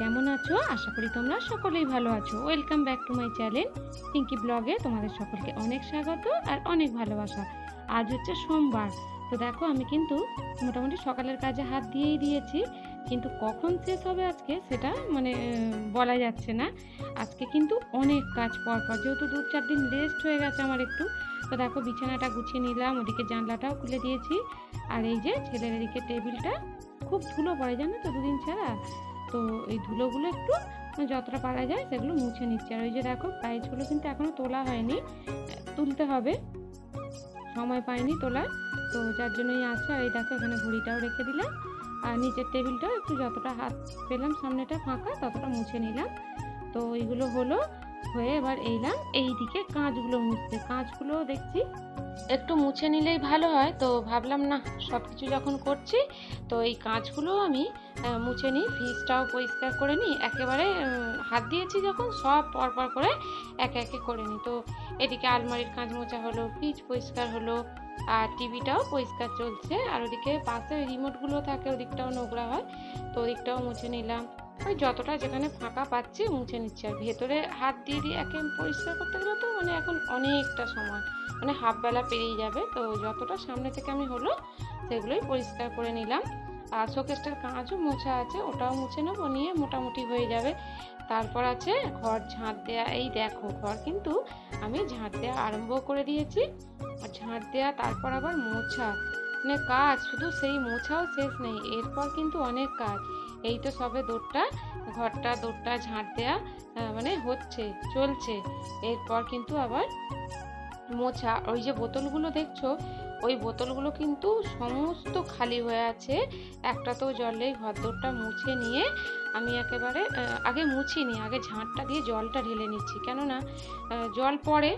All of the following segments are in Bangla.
কেমন আছো? আশা করি তোমরা সকলেই ভালো আছো। Welcome back to my channel Pinky ব্লগে তোমাদের সকলকে অনেক স্বাগত আর অনেক ভালোবাসা। আজ হচ্ছে সোমবার। তো দেখো, আমি কিন্তু মোটামুটি সকালের কাজে হাত দিয়েই দিয়েছি, কিন্তু কখন শেষ হবে আজকে সেটা মানে বলা যাচ্ছে না। আজকে কিন্তু অনেক কাজ পর পর, যেহেতু দু চার দিন রেস্ট হয়ে গেছে আমার একটু, তো দেখো বিছানাটা গুছিয়ে নিলাম, ওদিকে জানলাটাও খুলে দিয়েছি। আর এই যে ছেলের এদিকে টেবিলটা খুব ধুলো পড়ে, জানো তো, দুদিন ছাড়া? তো এই ধুলোগুলো একটু যতটা পারা যায় সেগুলো মুছে নিচ্ছে। আর ওই যে দেখো প্রাইজগুলো কিন্তু এখনও তোলা হয়নি, তুলতে হবে। সময় পাইনি তোলার, তো যার জন্যই আছে। আর এই দেখো এখানে ঘড়িটাও রেখে দিলাম। আর নিচের টেবিলটাও একটু যতটা হাত পেলাম, সামনেটা ফাঁকা, ততটা মুছে নিলাম। তো এইগুলো হলো। হয়ে এবার এইলাম এই দিকে কাঁচগুলো মুছতে। কাঁচগুলো দেখছি একটু মুছে নিলেই ভালো হয়, তো ভাবলাম না সব কিছু যখন করছি, তো এই কাঁচগুলো আমি মুছে নিই, ফ্রিজটাও পরিষ্কার করে নিই। একেবারে হাত দিয়েছি যখন, সব পরপর করে একে একে করে নিই। তো এদিকে আলমারির কাঁচ মোছা হলো, ফ্রিজ পরিষ্কার হলো, আর টিভিটাও পরিষ্কার চলছে। আর ওদিকে পাশে রিমোটগুলো থাকে, ওদিকটাও নোংরা হয়, তো ওদিকটাও মুছে নিলাম। ওই যতটা যেখানে ফাঁকা পাচ্ছি মুছে নিচ্ছি। আর ভেতরে হাত দিয়ে দিয়ে একে পরিষ্কার করতে গেলে তো মানে এখন অনেকটা সময় মানে হাফ বেলা পেরিয়ে যাবে। তো যতটা সামনে থেকে আমি হলো সেগুলোই পরিষ্কার করে নিলাম। আর শোকেসটার কাঁচও মোছা আছে, ওটাও মুছে নেব, নিয়ে মোটামুটি হয়ে যাবে। তারপর আছে ঘর ঝাঁট দেওয়া এই দেখো, ঘর কিন্তু আমি ঝাঁট দেওয়া আরম্ভ করে দিয়েছি। আর ঝাঁট দেওয়া তারপর আবার মোছা। মানে কাজ, শুধু সেই মোছাও শেষ নেই, এরপর কিন্তু অনেক কাজ। এই তো সবে দৌড়টা, ঘরটা, দৌড়টা, ঝাঁট দেওয়া মানে হচ্ছে, চলছে। এরপর কিন্তু আবার মোছা, ওই যে বোতলগুলো দেখছ, ওই বোতলগুলো কিন্তু সমস্ত খালি হয়ে আছে। একটা তো জলেই ঘর দৌড়টা মুছে নিয়ে আমি একেবারে আগে মুছিনি, আগে ঝাঁটটা দিয়ে জলটা ঢেলে নিচ্ছি। কেননা জল পড়ে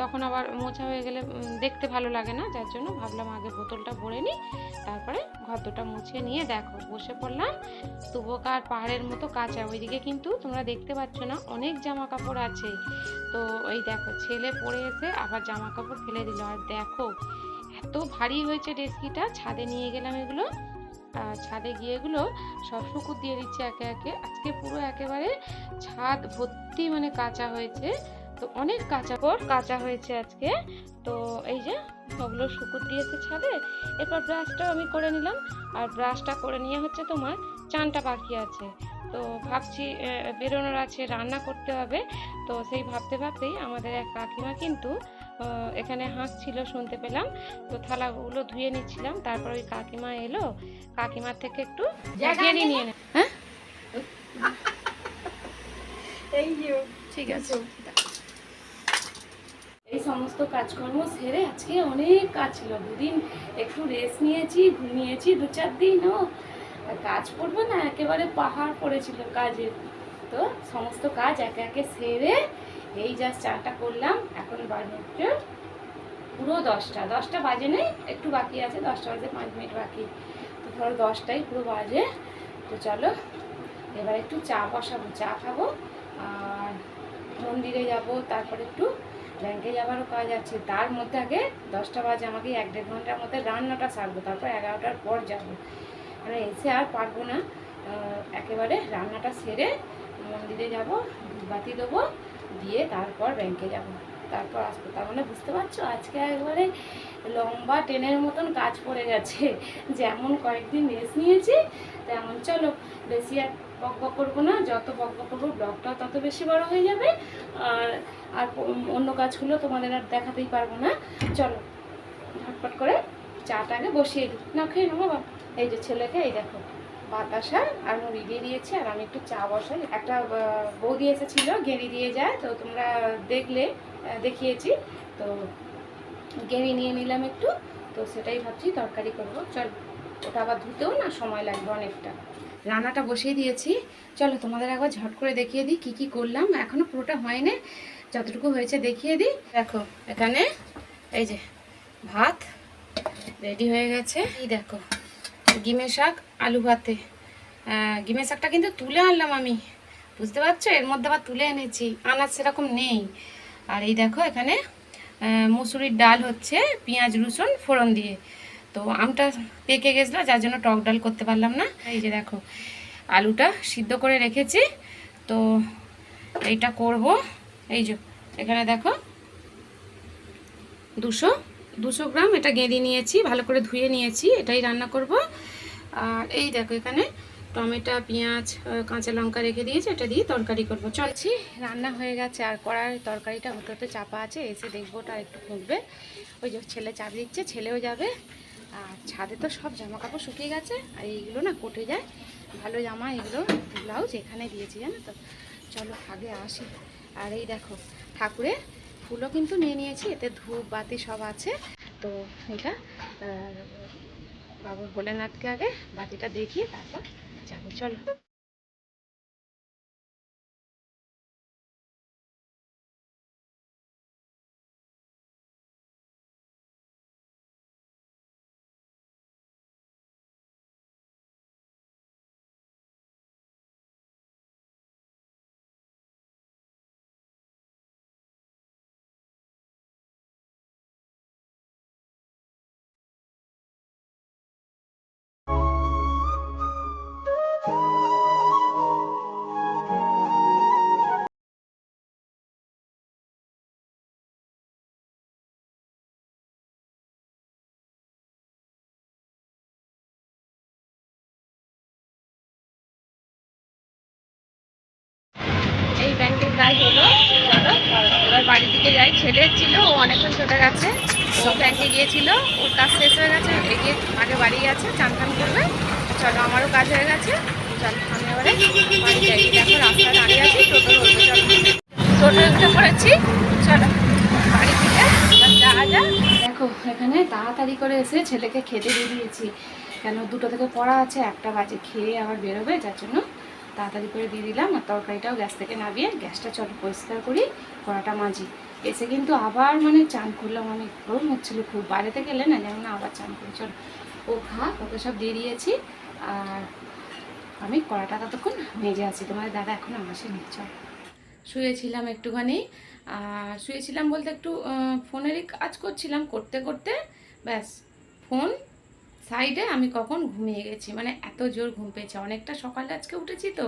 তখন আবার মোছা হয়ে গেলে দেখতে ভালো লাগে না, যার জন্য ভাবলাম আগে বোতলটা ভরে নিই, তারপরে ঘরদোরটা মুছে নিয়ে দেখো, বসে পড়লাম তুবকার পাহাড়ের মতো কাঁচা। ওইদিকে কিন্তু তোমরা দেখতে পাচ্ছ না, অনেক জামা কাপড় আছে। তো ওই দেখো, ছেলে পরে এসে আবার জামা কাপড় ফেলে দিল। আর দেখো, এত ভারী হয়েছে ডেস্কিটা, ছাদে নিয়ে গেলাম এগুলো ছাদে গিয়ে এগুলো সব শুকুর দিয়ে দিচ্ছে একে একে। আজকে পুরো একেবারে ছাদ ভর্তি মানে কাঁচা হয়েছে। তো অনেক কাঁচা পর কাঁচা হয়েছে আজকে। তো এই যে ওগুলো শুকুর দিয়েছে ছাদে। এরপর ব্রাশটাও আমি করে নিলাম। আর ব্রাশটা করে নিয়ে হচ্ছে তোমার চানটা বাকি আছে। তো ভাবছি বেরোনোর আছে, রান্না করতে হবে। তো সেই ভাবতে ভাবতেই আমাদের এক কাকিমা কিন্তু এখানে হাঁকছিল শুনতে পেলাম। তো থালাগুলো ধুয়ে নিচ্ছিলাম। তারপর ওই কাকিমা এলো। কাকিমার থেকে একটু নিয়ে হ্যাঁ? এই ঠিক আছে। এই সমস্ত কাজকর্ম সেরে আজকে অনেক কাজ ছিল। দুদিন একটু রেস্ট নিয়েছি ঘুমিয়েছি দু চার দিন ও। কাজ করব না একেবারে পাহাড় পড়েছিল কাজের। তো সমস্ত কাজ একে একে সেরে এই জাস্ট চাটা করলাম, এখন বাজে পুরো দশটা। দশটা বাজে নেই, একটু বাকি আছে, দশটা বাজে, পাঁচ মিনিট বাকি। তো ধরো দশটাই পুরো বাজে। তো চলো, এবার একটু চা বসাবো, চা খাব, আর মন্দিরে যাব, তারপর একটু ব্যাংকে যাবারও কাজ আছে। তার মধ্যে আগে দশটা বাজে, আমাকে এক দেড় ঘণ্টার মধ্যে রান্নাটা সারবো, তারপর এগারোটার পর যাব। মানে এসে আর পারব না একেবারে রান্নাটা সেরে মন্দিরে যাব বাতি দেবো দিয়ে তারপর ব্যাংকে যাব। তারপর আসব। তার মানে বুঝতে পারছ? আজকে একবারে লম্বা ট্রেনের মতন কাজ পড়ে গেছে। যেমন কয়েকদিন রেস্ট নিয়েছি, তেমন চলো। বেশি আর বক বক করব না। যত বক বক করব, ব্লগটাও তত বেশি বড় হয়ে যাবে। আর আর অন্য কাজগুলো তোমাদের আর দেখাতেই পারব না। চলো, ঝটপট করে চাটা আগে বসিয়ে দিই। না, খেয়ে নেব এই যে ছেলেকে, এই দেখো। বাতাসা আর মুড়ি দিয়ে দিয়েছে, আর আমি একটু চা বসাই। একটা বৌদি এসেছিল, গেঁড়ি দিয়ে যায়, তো তোমরা দেখলে দেখিয়েছি। তো গেঁড়ি নিয়ে নিলাম একটু, তো সেটাই ভাবছি তরকারি করব। চল, ওটা আবার ধুতেও না সময় লাগবে অনেকটা। রান্নাটা বসিয়ে দিয়েছি। চলো তোমাদের একবার ঝট করে দেখিয়ে দিই কি কি করলাম। এখনও পুরোটা হয়নি। যতটুকু হয়েছে দেখিয়ে দিই। দেখো, এখানে এই যে ভাত রেডি হয়ে গেছে। এই দেখো গিমে শাক, আলু ভাতে। গিমে শাকটা কিন্তু তুলে আনলাম আমি। বুঝতে পারছ? এর মধ্যে আবার তুলে এনেছি। আনার সেরকম নেই। আর এই দেখো এখানে মুসুরির ডাল হচ্ছে পেঁয়াজ, রসুন, ফোড়ন দিয়ে। তো আমটা পেকে গেছিল, যার জন্য টক ডাল করতে পারলাম না। এই যে দেখো, আলুটা সিদ্ধ করে রেখেছি। তো এইটা করব। এই যে, এখানে দেখো, দুশো দুশো গ্রাম, এটা গেঁড়ি নিয়েছি, ভালো করে ধুয়ে নিয়েছি, এটাই রান্না করব। আর এই দেখো এখানে টমেটো, পেঁয়াজ কাঁচা লঙ্কা রেখে দিয়েছি, এটা দিয়ে তরকারি করব। চলছি রান্না হয়ে গেছে, আর কড়ার তরকারিটা হতে হতে চাপা আছে, এসে দেখব ওটা একটু ফুটবে। ওই যে ছেলে চাপ দিচ্ছে, ছেলেও যাবে। আর ছাদে তো সব জামা কাপড় শুকিয়ে গেছে, আর এইগুলো না কোটে যায়। ভালো জামা, এগুলো ব্লাউজ এখানে দিয়েছি, জানো তো। চলো, আগে আসি। আর এই দেখো, ঠাকুরের ফুলও কিন্তু নিয়ে নিয়েছি, এতে ধূপ, বাতি সব আছে। তো এটা বাবু বলে ভোলেনাথকে আগে বাতিটা দেখিয়ে তারপর যাব। চলো। ব্যাংকের হলো, চলো, এবার বাড়ি দিকে যাই। ছেলে ছিল, ও অনেকক্ষণ চলে গেছে, ও ব্যাংকে গিয়েছিল, ওর কাজ শেষ হয়ে গেছে, এগিয়ে আগে বাড়ি গেছে চান টান করবে। চলো, আমারও কাজ হয়ে গেছে। চলো, আমি এবারে বাড়ি দেখো, রাস্তায় দাঁড়িয়ে আছি, টোটো টোটো চলো বাড়ি থেকে যাওয়া যাক। দেখো, এখানে তাড়াতাড়ি করে এসে ছেলেকে খেতে দিয়ে দিয়েছি। কেন, দুটো থেকে পড়া আছে, একটা বাজে, খেয়ে আবার বেরোবে, যার জন্য তাড়াতাড়ি করে দিয়ে দিলাম আর তরকারিটাও গ্যাস থেকে নামিয়ে গ্যাসটা চলো পরিষ্কার করি, কড়াটা মাজি। এসে কিন্তু আবার মানে চান করলাম আমি গরম হচ্ছিল খুব। বাইরেতে গেলে না যেমন আবার চান করি। চল, ও খা ওকে সব দিয়ে দিয়েছি। আর আমি কড়াটা ততক্ষণ মেজে আছি। তোমার দাদা এখনও আসেনি চল। শুয়েছিলাম একটুখানি। আর শুয়েছিলাম বলতে একটু ফোনেরই কাজ করছিলাম করতে করতে। ব্যাস, ফোন সাইডে আমি কখন ঘুমিয়ে গেছি? মানে এত জোর ঘুম পেয়েছে। অনেকটা সকালে আজকে উঠেছি তো।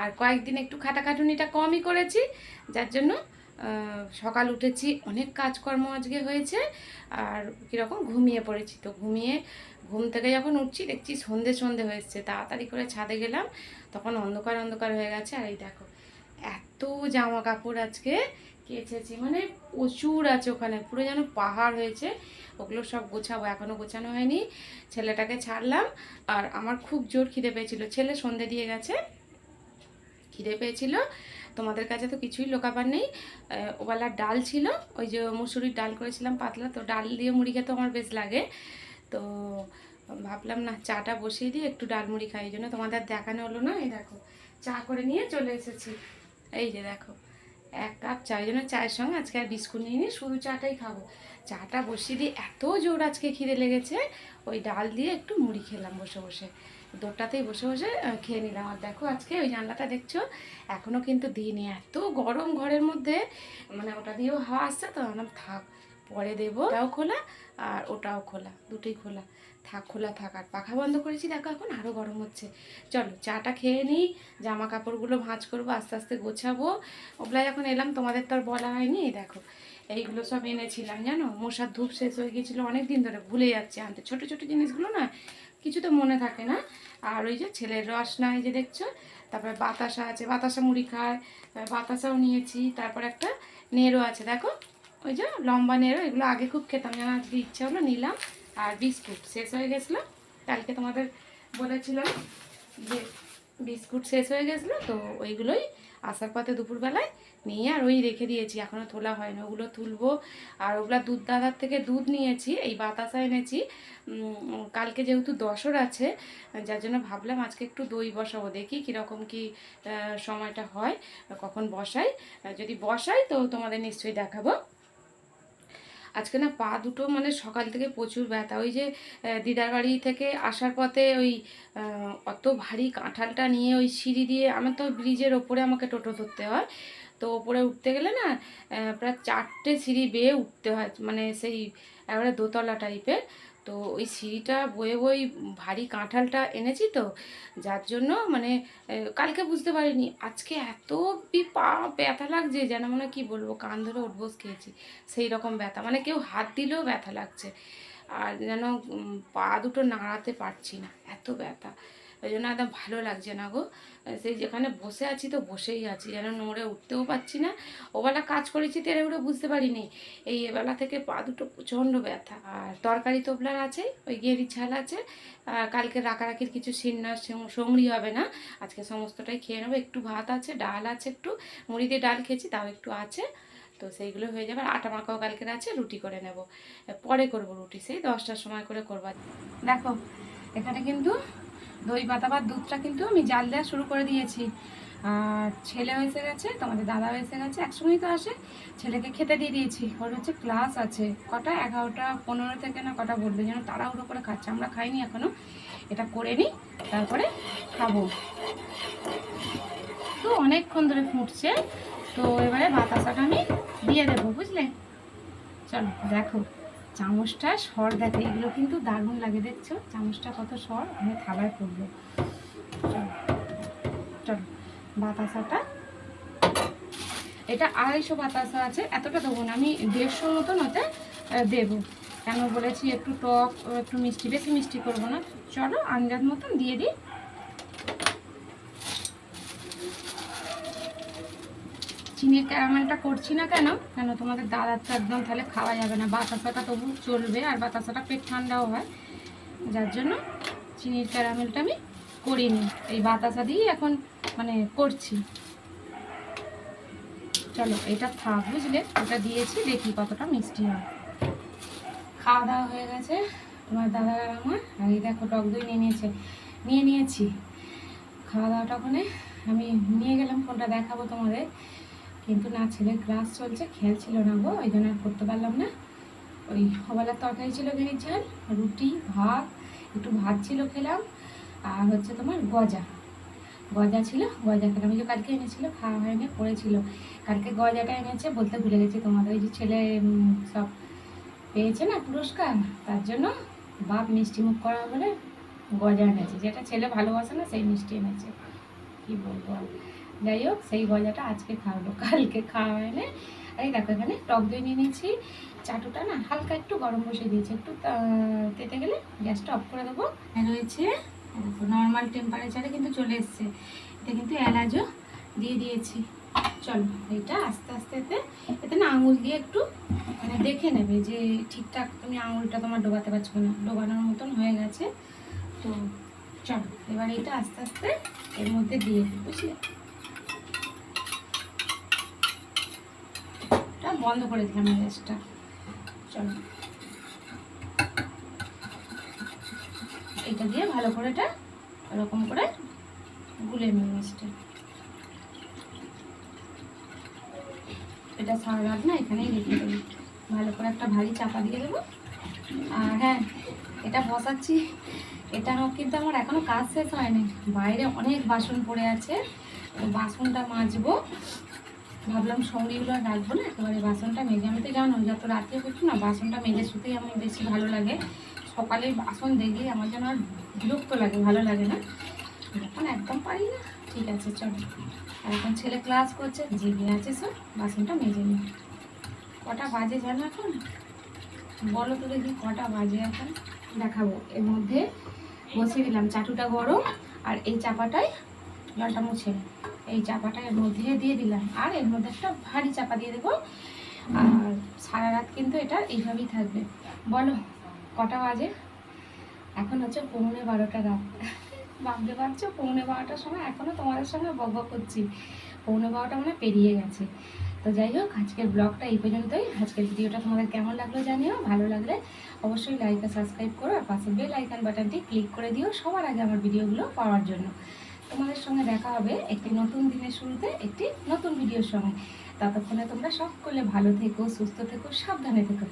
আর কয়েকদিন একটু খাটাখাটুনিটা কমই করেছি। যার জন্য সকাল উঠেছি, অনেক কাজকর্ম আজকে হয়েছে। আর কীরকম ঘুমিয়ে পড়েছি তো। ঘুমিয়ে, ঘুম থেকে যখন উঠছি, দেখছি সন্ধে সন্ধে হয়েছে তাড়াতাড়ি করে ছাদে গেলাম। তখন অন্ধকার অন্ধকার হয়ে গেছে। আর এই দেখো, এত জামা কাপড় আজকে। কেচেছি মানে প্রচুর আছে ওখানে পুরো যেন পাহাড় হয়েছে ওগুলো সব গোছাবো এখনও গোছানো হয়নি ছেলেটাকে ছাড়লাম আর আমার খুব জোর খিদে পেয়েছিল ছেলে সন্ধে দিয়ে গেছে খিদে পেয়েছিল তোমাদের কাছে তো কিছুই লোকাবার নেই আহ, ওবেলার ডাল ছিল ওই যে মুসুরির ডাল করেছিলাম পাতলা তো ডাল দিয়ে মুড়ি খেতে আমার বেশ লাগে তো ভাবলাম না চাটা বসিয়ে দিয়ে একটু ডাল মুড়ি খাই এই জন্য তোমাদের দেখানো হলো না এই দেখো চা করে নিয়ে চলে এসেছি এই যে দেখো। এক কাপ চা যেন জন্য চায়ের সঙ্গে আজকে আর বিস্কুট নিয়ে নিই শুধু চাটাই খাব। চাটা বসিয়ে দিয়ে এত জোর আজকে খিদে লেগেছে, ওই ডাল দিয়ে একটু মুড়ি খেলাম বসে বসে। দোটাতেই বসে বসে খেয়ে নিলাম। আর দেখো আজকে ওই জানলাটা দেখছ এখনও কিন্তু দিইনি এত গরম ঘরের মধ্যে মানে ওটা দিয়েও হাওয়া আসছে, তো থাক পরে দেবো। ওটাও খোলা আর ওটাও খোলা, দুটোই খোলা। থাক খোলা থাক, আর পাখা বন্ধ করেছি, দেখো এখন আরও গরম হচ্ছে। চলো, চাটা খেয়ে নিই জামা কাপড়গুলো ভাঁজ করব, আস্তে আস্তে গোছাবো। ওগুলা যখন এলাম, তোমাদের তো আর বলা হয়নি দেখো। এইগুলো সব এনেছিলাম, জানো? মশার ধূপ শেষ হয়ে গিয়েছিল অনেক দিন ধরে ভুলে যাচ্ছে আনতে। ছোটো ছোটো জিনিসগুলো না কিছু তো মনে থাকে না। আর ওই যে ছেলের রস না, এই যে দেখছ? তারপরে বাতাসা আছে, বাতাসা মুড়ি খায়, বাতাসাও নিয়েছি, তারপর একটা নেড়ো আছে, দেখো? ওই যে লম্বা নেড়ো, এগুলো আগে খুব খেতাম, যেন আজকে ইচ্ছা হলো নিলাম। আর বিস্কুট শেষ হয়ে গেছিল। কালকে তোমাদের বলেছিলাম যে বিস্কুট শেষ হয়ে গেছিল, তো ওইগুলোই আসার পথে দুপুরবেলায় নিয়ে আর ওই রেখে দিয়েছি। এখনও তোলা হয়নি। ওগুলো তুলবো। আর ওগুলো দুধ, দাদার থেকে দুধ নিয়েছি, এই বাতাসা এনেছি। কালকে যেহেতু দশর আছে, যার জন্য ভাবলাম আজকে একটু দই বসাবো, দেখি কীরকম কি সময়টা হয়, কখন বসাই। যদি বসাই তো তোমাদের নিশ্চয়ই দেখাবো। আজকে না পা দুটো মানে সকাল থেকে প্রচুর ব্যথা। ওই যে দিদার বাড়ি থেকে আসার পথে ওই অত ভারী কাঁঠালটা নিয়ে ওই সিঁড়ি দিয়ে আমার তো ব্রিজের ওপরে আমাকে টোটো ধরতে হয়। তো ওপরে উঠতে গেলে না প্রায় চারটে সিঁড়ি বেয়ে উঠতে হয় মানে সেই একেবারে দোতলা টাইপের তো ওই সিঁড়িটা বয়ে বই ভারী কাঁঠালটা এনেছি তো, যার জন্য মানে কালকে বুঝতে পারিনি। আজকে এত বি- পা ব্যথা লাগছে, যেন মানে কি বলব, কান ধরে উঠবোস খেয়েছি সেই রকম ব্যথা। মানে কেউ হাত দিলেও ব্যথা লাগছে। আর যেন পা দুটো নাড়াতে পারছি না, এত ব্যথা। ওই জন্য একদম ভালো লাগছে না গো। সেই যেখানে বসে আছি তো বসেই আছি, যেন নড়ে উঠতেও পারছি না। ওবেলা কাজ করেছি তেরে উঠে বুঝতে পারিনি। এই এবেলা থেকে পা দুটো প্রচণ্ড ব্যথা। আর তরকারি তোবলার আছে, ওই গেরি ছাল আছে। কালকে রাখারাখির কিছু সিন্না সঙ্গি হবে না। আজকে সমস্তটাই খেয়ে নেব। একটু ভাত আছে, ডাল আছে একটু। মুড়ি দিয়ে ডাল খেয়েছি, তাও একটু আছে। তো সেইগুলো হয়ে যাবে। আটা মাখাও কালকের আছে, রুটি করে নেব। পরে করব রুটি। সেই দশটার সময় করে করবা। দেখো, এখানে কিন্তু দই পাতা বা দুধটা কিন্তু আমি জাল দেওয়া শুরু করে দিয়েছি। আর ছেলে এসে গেছে, তোমাদের দাদাও এসে গেছে, একসঙ্গেই তো আসে। ছেলেকে খেতে দিয়ে দিয়েছি। ওর হচ্ছে ক্লাস আছে, কটা? এগারোটা, পনেরো থেকে না কটা বলবে যেন তাড়াহুড়ো করে খাচ্ছে। আমরা খাইনি এখনও। এটা করে নিই, তারপরে খাব। তো অনেকক্ষণ ধরে ফুটছে। তো এবারে বাতাসাটা আমি দিয়ে দেবো, বুঝলে? চলো, দেখো। চামচটা সর দেখো, এগুলো কিন্তু দারুণ লাগে দেখছ? চামচটা কত সর? আমি থালায় করব। চলো চলো, বাতাসাটা। এটা আড়াইশো বাতাসা আছে, এতটা দেবো না, আমি দেড়শো মতন ওতে দেবো। কেন বলেছি, একটু টক, একটু মিষ্টি, বেশি মিষ্টি করব না। চলো আন্দাজ মতন দিয়ে দিই। চিনির ক্যারামেলটা করছি না কেন? কেন তোমাদের দাদার তো একদম তাহলে খাওয়া যাবে না। বাতাসাটা তবু চলবে আর বাতাসাটা পেট ঠান্ডাও হয়। যার জন্য চিনির ক্যারামেলটা আমি করিনি। এই বাতাসা দিয়েই এখন মানে করছি। চলো, এটা থাক বুঝলে? ওটা দিয়েছি, দেখি কতটা মিষ্টি হয়। খাওয়া দাওয়া হয়ে গেছে। তোমার দাদা আর আমার। আর এই দেখো, টক দই নিয়ে নিয়েছে। নিয়ে নিয়েছি। খাওয়া দাওয়াটা ওখানে আমি নিয়ে গেলাম, ফোনটা দেখাবো তোমাদের। কিন্তু না, ছেলের ক্লাস চলছে, খেয়াল ছিল না গো, ওই জন্য আর করতে পারলাম না। ওই হবালার তরকারি ছিল গেরির ঝাল, রুটি, ভাত, একটু ভাত ছিল খেলাম, আর হচ্ছে তোমার গজা। গজা ছিল, গজা খেলাম। ওই যে কালকে এনেছিল, খাওয়া হয়নি, পড়েছিল। কালকে গজাটা এনেছে বলতে ভুলে গেছি তোমাদের। ওই যে ছেলে সব পেয়েছে না পুরস্কার, তার জন্য বাপ মিষ্টি মুখ করা বলে গজা এনেছে। যেটা ছেলে ভালোবাসে না, সেই মিষ্টি এনেছে। কি বলব যাই হোক, সেই গজাটা আজকে খাওয়াবো। কালকে খাওয়া হয়নি আর এই দেখো এখানে টক দই নিয়ে নিয়েছি। চাটুটা না হালকা একটু গরম বসে দিয়েছি। একটু তেতে গেলে গ্যাসটা অফ করে দেবো। আর রয়েছে। নর্মাল টেম্পারেচারে কিন্তু চলে এসছে। এটা কিন্তু এলাচও দিয়ে দিয়েছি। চলো এটা আস্তে আস্তে এতে এতে না আঙুল দিয়ে একটু মানে দেখে নেবে যে ঠিকঠাক তুমি আঙুলটা তোমার ডোবাতে পারছ না ডোবানোর মতন হয়ে গেছে। তো চলো, এবার এটা আস্তে আস্তে এর মধ্যে দিয়ে বুঝলে এটা বন্ধ করে দিলাম গ্যাসটা। চলো। এটা দিয়ে ভালো করে এটা এরকম করে গুলে নিই মাছটা এটা সারা রাত না এখানেই রেখে দেবো। ভালো করে একটা ভারী চাপা দিয়ে দেবো। আর হ্যাঁ এটা বসাচ্ছি। এটা কিন্তু আমার এখনও কাজ শেষ হয়নি। বাইরে অনেক বাসন পড়ে আছে। বাসনটা মাজবো। ভাবলাম সঙ্গীগুলো রাখব না, একেবারে বাসনটা মেজে, আমি তো জানো যত রাতে করছি না, বাসনটা মেজে শুতেই আমার বেশি ভালো লাগে। সকালে বাসন দেখলে আমার যেন আর বিরক্ত লাগে, ভালো লাগে না। এখন একদম পারি না। ঠিক আছে, চলো। এখন ছেলে ক্লাস করছে জেগে আছে সব, বাসনটা মেজে নিই কটা বাজে জানো এখন? বলো তো দেখি কটা বাজে এখন? দেখাবো। এর মধ্যে বসিয়ে দিলাম চাটুটা গরম আর এই চাপাটায় জলটা মুছে। এই চাপাটা এর মধ্যে দিয়ে দিলাম। আর এর মধ্যে একটা ভারী চাপা দিয়ে দেবো। আর সারা রাত কিন্তু এটা এইভাবেই থাকবে। বলো, কটা বাজে? এখন হচ্ছে পৌনে বারোটা রাত। ভাবতে পারছ? পৌনে বারোটার সময় এখনও তোমাদের সঙ্গে বক করছি। পৌনে বারোটা মানে পেরিয়ে গেছে। তো যাই হোক, আজকের ব্লগটা এই পর্যন্তই। আজকের ভিডিওটা তোমাদের কেমন লাগল জানিও। ভালো লাগলে অবশ্যই লাইক আর সাবস্ক্রাইব করো। আর পাশে বেল আইকন বাটনটি ক্লিক করে দিও সবার আগে আমার ভিডিওগুলো পাওয়ার জন্য। তোমাদের সঙ্গে দেখা হবে একটি নতুন দিনের শুরুতে, একটি নতুন ভিডিওর সঙ্গে। ততক্ষণে তোমরা সকলে ভালো থেকো, সুস্থ থেকো, সাবধানে থেকো।